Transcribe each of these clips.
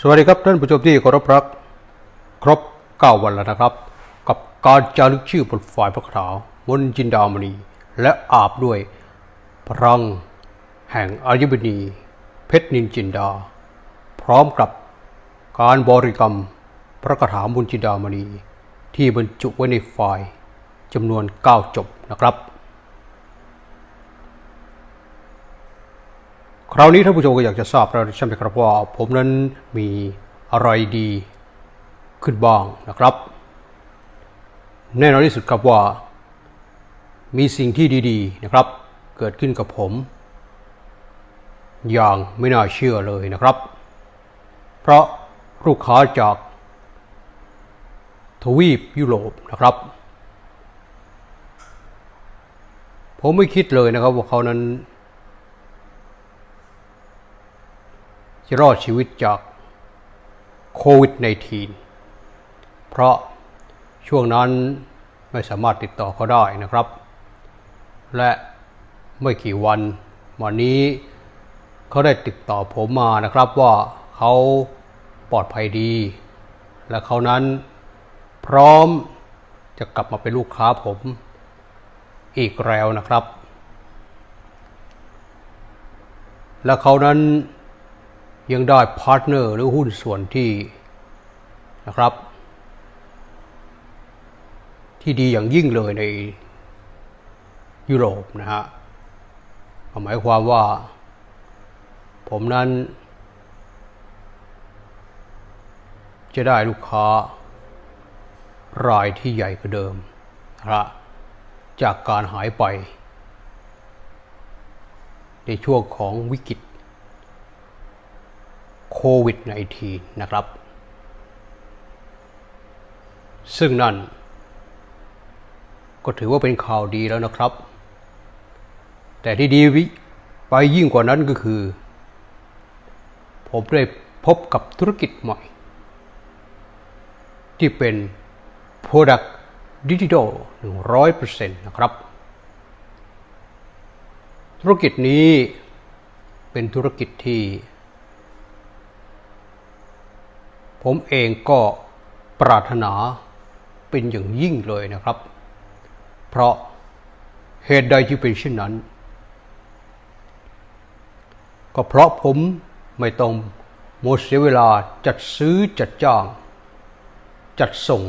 สวัสดีครับท่านผู้ชมที่เคารพรัก ครบ 9 วันแล้วนะครับ กับการจารึกชื่อบนฝ่ายพระขาวมนจินดามณี และอาบด้วย พลัง แห่งอายุบณีเพชรนินจินดา พร้อมกับการบริกรรมพระคาถามนจินดามณี ที่บรรจุไว้ในไฟล์จำนวน 9 จบนะครับ ค ราวนี้ท่านผู้ชมก็อยากจะทราบแล้วใช่ไหมครับว่าผมนั้นมีอะไรดีขึ้นบ้างนะครับ แน่นอนที่สุดครับว่า มีสิ่งที่ดีๆนะครับ เกิดขึ้นกับผม อย่างไม่น่าเชื่อเลยนะครับ เพราะลูกค้าจากทวีปยุโรปนะครับ ผมไม่คิดเลยนะครับว่าเขานั้น จะรอดชีวิตจากโควิด -19 เพราะช่วงนั้นไม่สามารถติดต่อเขาได้นะครับ และไม่กี่วันวันนี้เขาได้ติดต่อผมมานะครับว่าเขาปลอดภัยดี และเขานั้นพร้อมจะกลับมาเป็นลูกค้าผมอีกแล้วนะครับ และเขานั้น ยังได้พาร์ทเนอร์หรือหุ้นส่วนที่นะครับ ที่ดีอย่างยิ่งเลยในยุโรปนะฮะหมายความว่า ผมนั้น จะได้ลูกค้ารายที่ใหญ่กว่าเดิมนะฮะจากการหายไป ในช่วงของวิกฤต โควิด -19 นะครับ ซึ่งนั่น ก็ถือว่าเป็นข่าวดีแล้วนะครับ แต่ที่ดีวิไปยิ่งกว่านั้นก็คือ ผมได้พบกับธุรกิจใหม่ ที่เป็น Product Digital 100%นะครับ ธุรกิจนี้เป็นธุรกิจที่ ผมเองก็ปรารถนาเป็นอย่างยิ่งเลยนะครับ เพราะเหตุใดจึงเป็นเช่นนั้น ก็เพราะผมไม่ต้องหมดเสียเวลาจัดซื้อจัดจ้าง จัดส่ง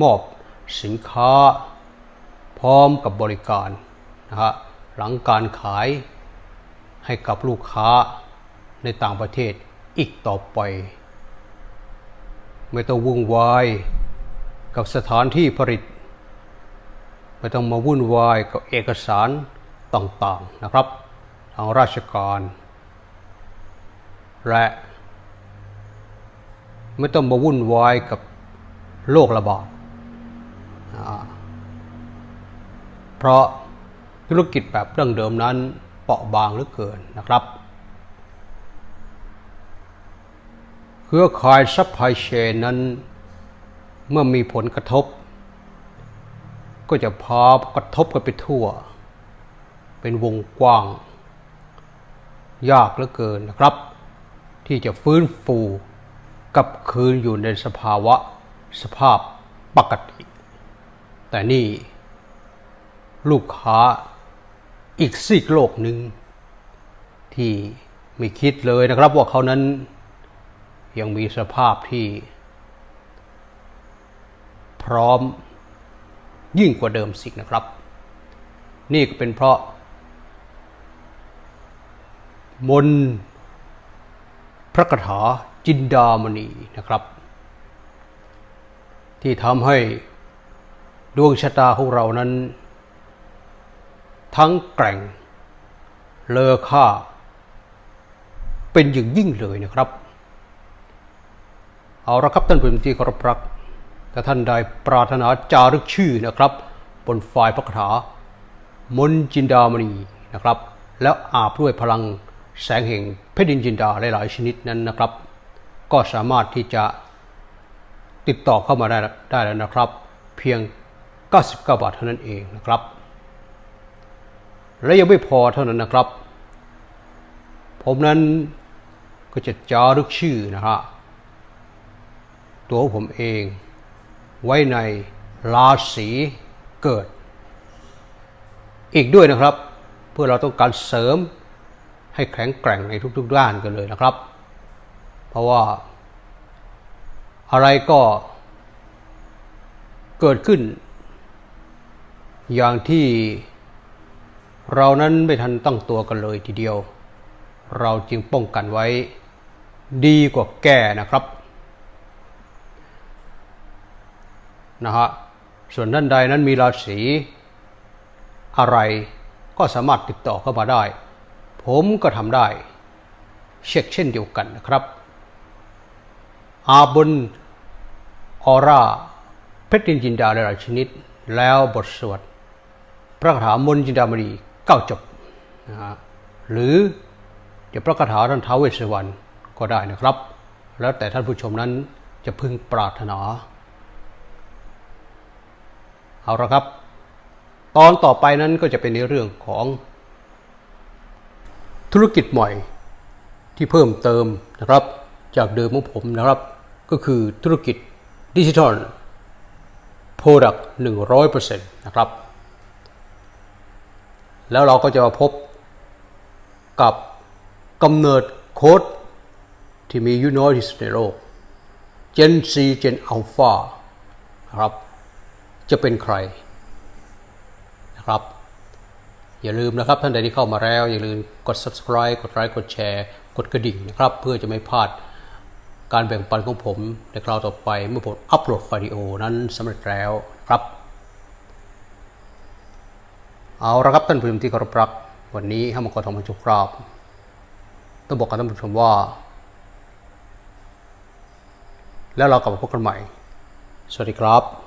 มอบสินค้า พร้อมกับบริการนะฮะหลังการขายให้กับลูกค้าในต่างประเทศอีกต่อไป ไม่ต้องวุ่นวายกับสถานที่ผลิต ไม่ต้องมาวุ่นวายกับเอกสารต่างๆนะครับ ทางราชการ และไม่ต้องมาวุ่นวายกับโรคระบาดเพราะธุรกิจแบบดั้งเดิมนั้นเปราะบางเหลือเกินนะครับ เครือข่ายซัพพลายเชนนั้น เมื่อมีผลกระทบ ก็จะพากระทบกันไปทั่ว เป็นวงกว้าง ยากเหลือเกินนะครับ ที่จะฟื้นฟูกลับคืนอยู่ในสภาวะสภาพปกติ แต่นี่ ลูกค้าอีกซีกโลกหนึ่งที่ไม่คิดเลยนะครับว่าเขานั้น ยังมีสภาพที่ พร้อมยิ่งกว่าเดิมสินะครับ นี่ก็เป็นเพราะ มนพระคถาจินดามณีนะครับ ที่ทำให้ดวงชะตาของเรานั้น ทั้งแกร่ง เลอค่า เป็นอย่างยิ่งเลยนะครับ เอาละครับท่านผู้ชมที่เคารพรักถ้าท่านใดปรารถนาจารึกชื่อนะครับ บนฝ่ายพระคาถามนจินดามณีนะครับ แล้วอาบด้วยพลังแสงแห่งเพชรดินจินดาหลายๆชนิดนั้นนะครับ ก็สามารถที่จะติดต่อเข้ามาได้ได้แล้วนะครับ เพียง 99 บาทเท่านั้นเองนะครับ และยังไม่พอเท่านั้นนะครับ ผมนั้นก็จะจารึกชื่อนะฮะ ตัวผมเอง ไว้ในราศีเกิด อีกด้วยนะครับ เพื่อเราต้องการเสริมให้แข็งแกร่งในทุกๆด้านกันเลยนะครับ เพราะว่า อะไรก็เกิดขึ้น อย่างที่เรานั้นไม่ทันตั้งตัวกันเลยทีเดียว เราจึงป้องกันไว้ดีกว่าแก้นะครับ นะฮะส่วนท่านใดนั้นมีราศีอะไรก็สามารถติดต่อเข้ามาได้ ผมก็ทำได้ เช็คเช่นเดียวกันนะครับ อาบนออร่าเพชรดินจินดาหลายชนิด แล้วบทสวดพระคาถามนจินดามณีเก้าจบนะฮะหรือจะพระคาถาท่านท้าวเวสสวรรณก็ได้นะครับ แล้วแต่ท่านผู้ชมนั้นจะพึงปรารถนา เอาละครับ ตอนต่อไปนั้นก็จะเป็นในเรื่องของธุรกิจใหม่ที่เพิ่มเติมนะครับ จากเดิมของผมนะครับ ก็คือธุรกิจดิจิทัล Product 100%นะครับ แล้วเราก็จะมาพบกับกำเนิดโค้ดที่มีอายุน้อยที่สุดในโลก Gen C Gen Alpha นะครับ จะเป็นใครนะครับ อย่าลืมนะครับท่านใดที่เข้ามาแล้ว อย่าลืมกด subscribe กดไลค์กดแชร์กดกระดิ่งนะครับ เพื่อจะไม่พลาดการแบ่งปันของผมในคราวต่อไปเมื่อผมอัปโหลดวิดีโอนั้นสำเร็จแล้วครับ เอาละครับท่านผู้ชมที่เคารพรักวันนี้ห้ามกรทองมันจุกราบต้องบอกกับท่านผู้ชมว่า แล้วเรากลับมาพบกันใหม่ สวัสดีครับ